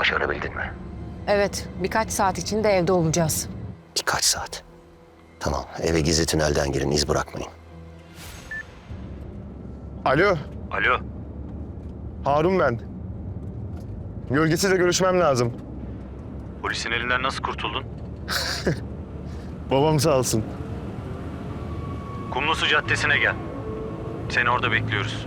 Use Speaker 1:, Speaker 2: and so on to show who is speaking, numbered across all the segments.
Speaker 1: Başarabildin mi?
Speaker 2: Evet, birkaç saat içinde evde olacağız.
Speaker 1: Birkaç saat. Tamam, eve gizli tünelden girin, iz bırakmayın.
Speaker 3: Alo,
Speaker 4: Alo.
Speaker 3: Harun ben. Gölgesiyle görüşmem lazım.
Speaker 4: Polisin elinden nasıl kurtuldun?
Speaker 3: Babam sağ olsun.
Speaker 4: Kumlusu Caddesi'ne gel. Seni orada bekliyoruz.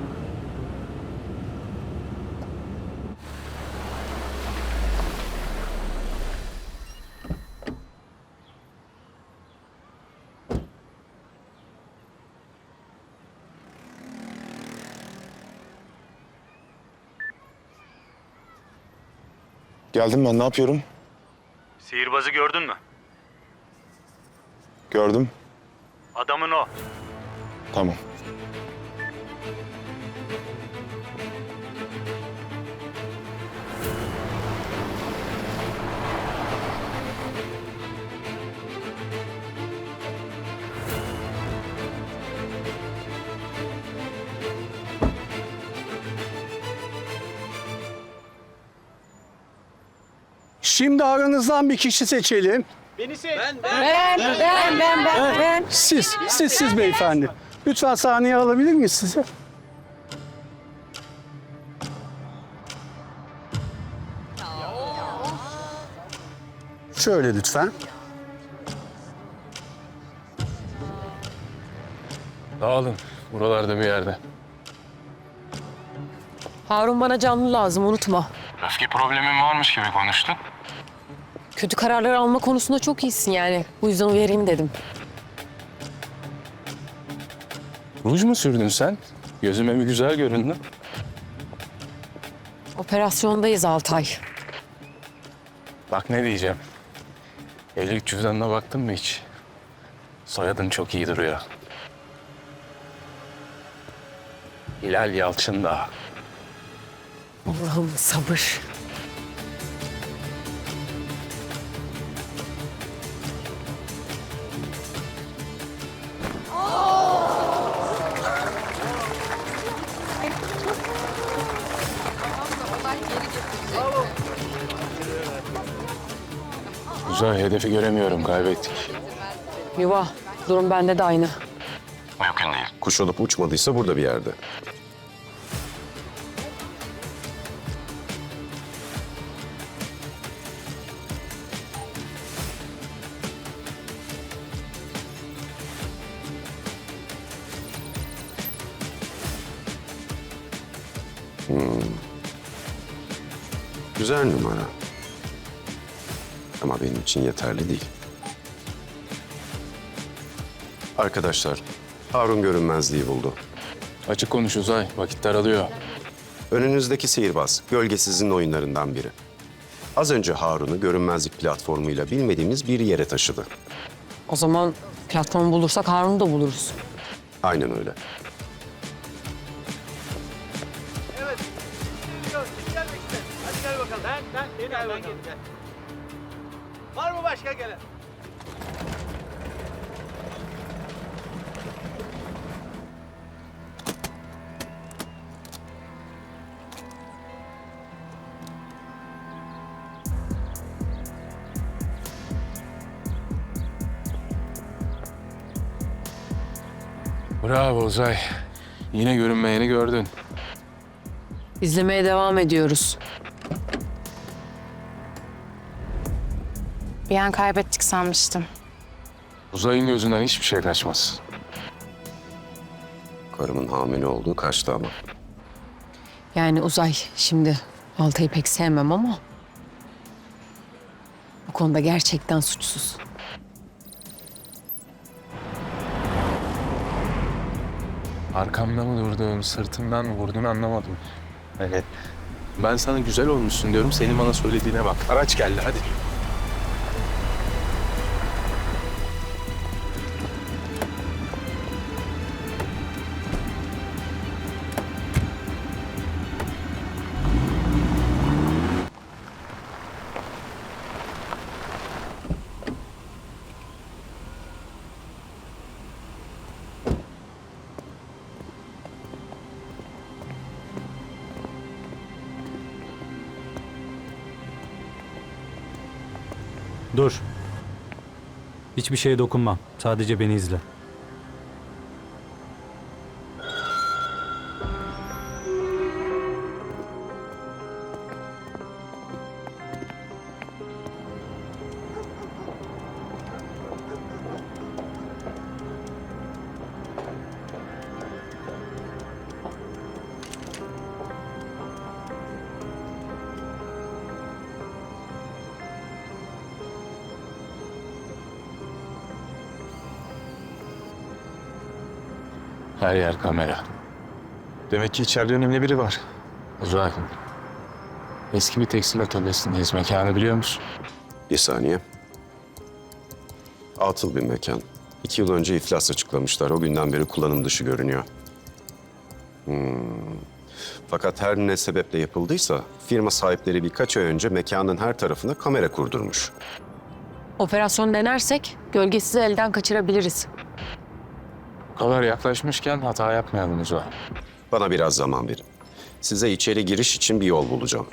Speaker 3: Geldim ben, ne yapıyorum?
Speaker 4: Sihirbazı gördün mü?
Speaker 3: Gördüm.
Speaker 4: Adamın o.
Speaker 3: Tamam.
Speaker 5: Şimdi aranızdan bir kişi seçelim.
Speaker 2: Ben, ben, ben, ben, ben.
Speaker 5: Siz, siz, siz beyefendi. Lütfen sahneye alabilir miyiz sizi? Şöyle lütfen.
Speaker 6: Dağılın. Buralarda bir yerde.
Speaker 2: Harun bana canlı lazım, unutma.
Speaker 6: Öfke problemin varmış gibi konuştun.
Speaker 2: Kötü kararlar alma konusunda çok iyisin yani. Bu yüzden uyarayım dedim.
Speaker 6: Ruj mu sürdün sen? Gözüme bir güzel göründü.
Speaker 2: Operasyondayız Altay.
Speaker 6: Bak ne diyeceğim. Evlilik cüzdanına baktın mı hiç? Soyadın çok iyi duruyor. Hilal Yalçın da.
Speaker 2: Allah'ım sabır.
Speaker 6: Güzel hedefi göremiyorum kaybettik.
Speaker 2: Yuva, durum bende de aynı.
Speaker 6: Mümkün değil.
Speaker 7: Kuş olup uçmadıysa burada bir yerde. Hmm. Güzel numara. Ama benim için yeterli değil. Arkadaşlar, Harun görünmezliği buldu.
Speaker 6: Açık konuş Uzay. Vakit daralıyor.
Speaker 7: Önünüzdeki sihirbaz, gölgesizin oyunlarından biri. Az önce Harun'u görünmezlik platformuyla bilmediğimiz bir yere taşıdı.
Speaker 2: O zaman platformu bulursak Harun'u da buluruz.
Speaker 7: Aynen öyle.
Speaker 8: Var mı başka gelen?
Speaker 6: Bravo Uzay. Yine görünmeyeni gördün.
Speaker 2: İzlemeye devam ediyoruz.
Speaker 9: Bir an kaybettik sanmıştım.
Speaker 6: Uzay'ın gözünden hiçbir şey kaçmaz.
Speaker 7: Karımın hamile olduğu kaçtı ama.
Speaker 2: Yani Uzay şimdi Altay'ı pek sevmem ama... Bu konuda gerçekten suçsuz.
Speaker 6: Arkamda mı durdun, sırtımdan mı vurdun anlamadım. Evet. Ben sana güzel olmuşsun diyorum, senin bana söylediğine bak. Araç geldi, hadi.
Speaker 5: Dur. Hiçbir şeye dokunmam. Sadece beni izle.
Speaker 6: Her yer kamera. Demek ki içeride önemli biri var. Uzay. Eski bir tekstil atölyesindeyiz. Mekanı biliyor musun?
Speaker 7: Bir saniye. Atıl bir mekan. İki yıl önce iflas açıklamışlar. O günden beri kullanım dışı görünüyor. Hmm. Fakat her ne sebeple yapıldıysa firma sahipleri birkaç ay önce mekanın her tarafına kamera kurdurmuş.
Speaker 2: Operasyon denersek gölgesizi elden kaçırabiliriz.
Speaker 6: Bu kadar yaklaşmışken hata yapmayalım Uzay.
Speaker 7: Bana biraz zaman verin. Size içeri giriş için bir yol bulacağım.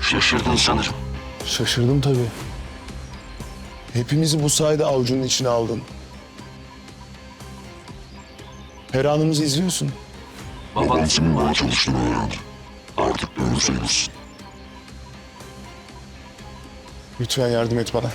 Speaker 3: Şaşırdın sanırım. Şaşırdım tabii. Hepimizi bu sayede avucunun içine aldın. Her anımızı izliyorsun.
Speaker 10: Baban kimin bana çalıştığını öğrendi. Artık sayılırsın.
Speaker 3: Lütfen yardım et bana.